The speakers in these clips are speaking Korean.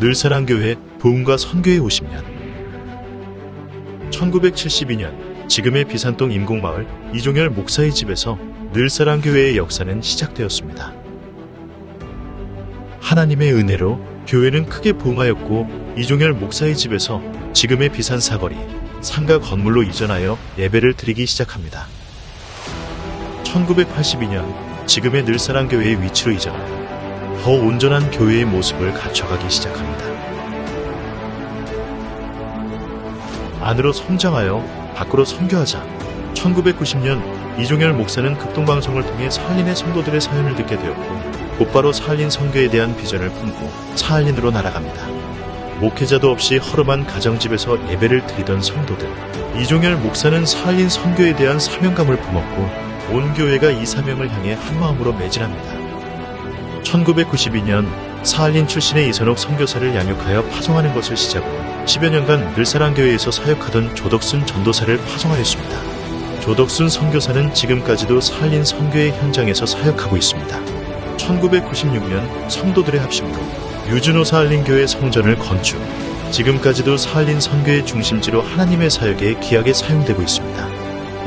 늘사랑교회 부흥과 선교의 50년 1972년 지금의 비산동 임곡마을 이종열 목사의 집에서 늘사랑교회의 역사는 시작되었습니다. 하나님의 은혜로 교회는 크게 부흥하였고 이종열 목사의 집에서 지금의 비산 사거리 상가 건물로 이전하여 예배를 드리기 시작합니다. 1982년 지금의 늘사랑교회의 위치로 이전하여 더 온전한 교회의 모습을 갖춰가기 시작합니다. 안으로 성장하여 밖으로 선교하자. 1990년 이종열 목사는 극동방송을 통해 사할린의 성도들의 사연을 듣게 되었고 곧바로 사할린 선교에 대한 비전을 품고 사할린으로 날아갑니다. 목회자도 없이 허름한 가정집에서 예배를 드리던 성도들. 이종열 목사는 사할린 선교에 대한 사명감을 품었고 온 교회가 이 사명을 향해 한마음으로 매진합니다. 1992년 사할린 출신의 이선옥 선교사를 양육하여 파송하는 것을 시작으로 10여 년간 늘사랑교회에서 사역하던 조덕순 전도사를 파송하였습니다. 조덕순 선교사는 지금까지도 사할린 선교의 현장에서 사역하고 있습니다. 1996년 성도들의 합심으로 유준호 사할린교회 성전을 건축. 지금까지도 사할린 선교의 중심지로 하나님의 사역에 귀하게 사용되고 있습니다.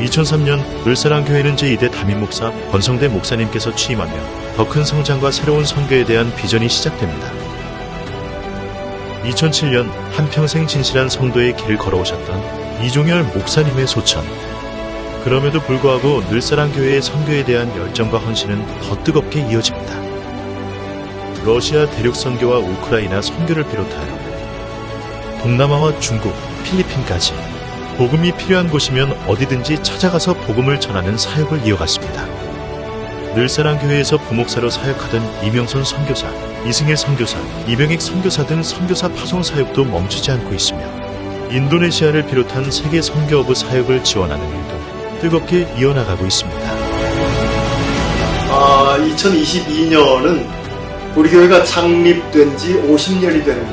2003년 늘사랑 교회는 제2대 담임 목사 권성대 목사님께서 취임하며 더 큰 성장과 새로운 선교에 대한 비전이 시작됩니다. 2007년 한평생 진실한 성도의 길을 걸어오셨던 이종열 목사님의 소천. 그럼에도 불구하고 늘사랑 교회의 선교에 대한 열정과 헌신은 더 뜨겁게 이어집니다. 러시아 대륙 선교와 우크라이나 선교를 비롯하여 동남아와 중국, 필리핀까지 복음이 필요한 곳이면 어디든지 찾아가서 복음을 전하는 사역을 이어갔습니다. 늘사랑교회에서 부목사로 사역하던 이명선 선교사, 이승일 선교사, 이병익 선교사 등 선교사 파송 사역도 멈추지 않고 있으며 인도네시아를 비롯한 세계 선교어부 사역을 지원하는 일도 뜨겁게 이어나가고 있습니다. 아, 2022년은 우리 교회가 창립된 지 50년이 되는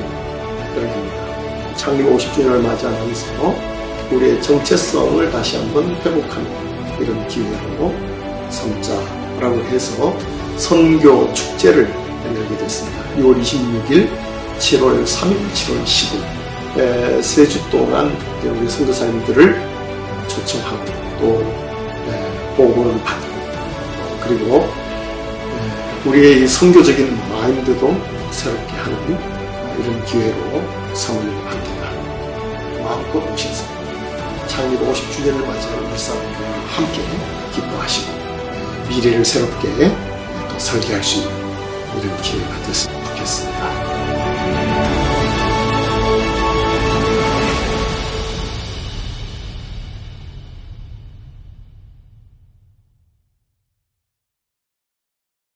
그런 해입니다. 창립 50주년을 맞이하면서 우리의 정체성을 다시 한번 회복하는 이런 기회로 삼자라고 해서 선교 축제를 열게 됐습니다. 6월 26일, 7월 3일, 7월 10일 세 주 동안 우리 선교사님들을 초청하고 또 에, 보고를 받고 어, 그리고 에, 우리의 이 선교적인 마인드도 새롭게 하는 어, 이런 기회로 삼을 합니다. 마음껏 오셔서 창립 50주년을 맞이하는 일상과 함께 기뻐하시고 에, 미래를 새롭게 또 설계할 수 있는 이런 기회가 됐으면 좋겠습니다.